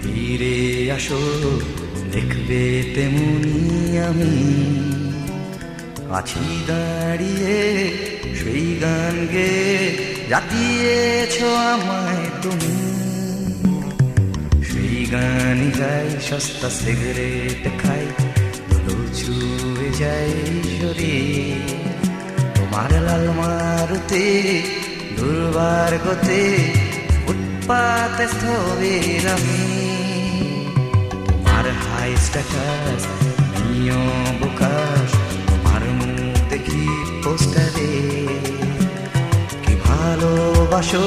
ফিরে আসো, দেখবে তেমনি আমি। আছি দাঁড়িয়ে সেই গান গে জাতিয়েছ আমায় তুমি। সেই গান গাই, সস্তা সিগারেট খাই ধুলো চুয়ে যায় শরীর। তোমার লাল মারুতে দুর্বার গতে স্থবির আমি। তোমার মুখ দেখি পোস্টারে কি ভালোবাসো,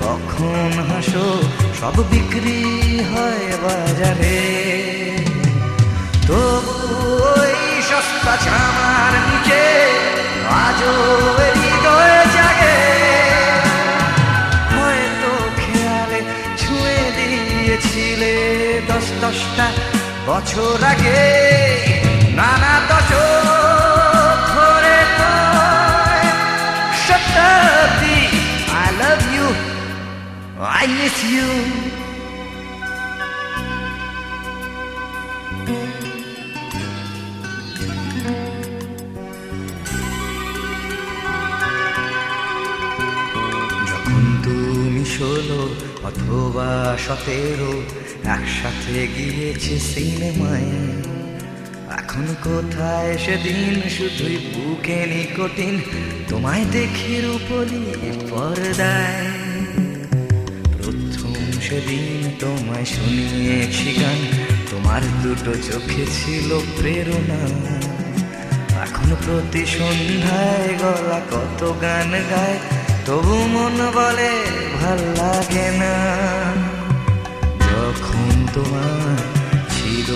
কখন হাসো, সব বিক্রি হয় বাজারে। তবু ওই সস্তা ছামার নিচে আজও এই দশটা বছর আগে নানা দশক ধরে শতাব্দী I love you I miss you যখন তুমি ষোলো অথবা সতেরো, একসাথে গিয়েছে সিনেমায়। এখন কোথায় সেদিন? শুধুই বুকে নিকটিন। তোমায় দেখি রূপলি পর্দায়। প্রথম সেদিন তোমায় শুনিয়েছি গান। তোমার দুটো চোখে ছিল প্রেরণা। এখন প্রতি সন্ধ্যায় গলা কত গান গায়। তবু মন বলে ভালো লাগে না। যখন তোমার ছিল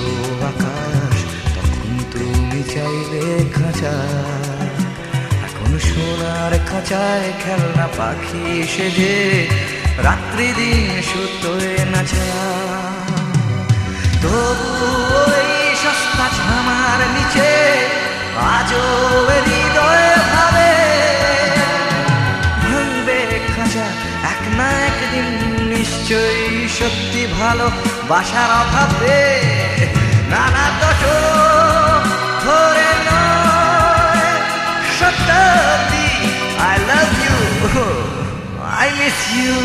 আকাশ, তখন তুমি চাইলে খাঁচা। এখন সোনার খাঁচায় খেলনা পাখি সেজে রাত্রি দিন সুতোয় নাচা তবু ওই সস্তা ছামার নিচে আজও নিশ্চয়ই সত্যি ভালো বাসার অভাবে নানা দশ ধরে নয়। I love you I miss you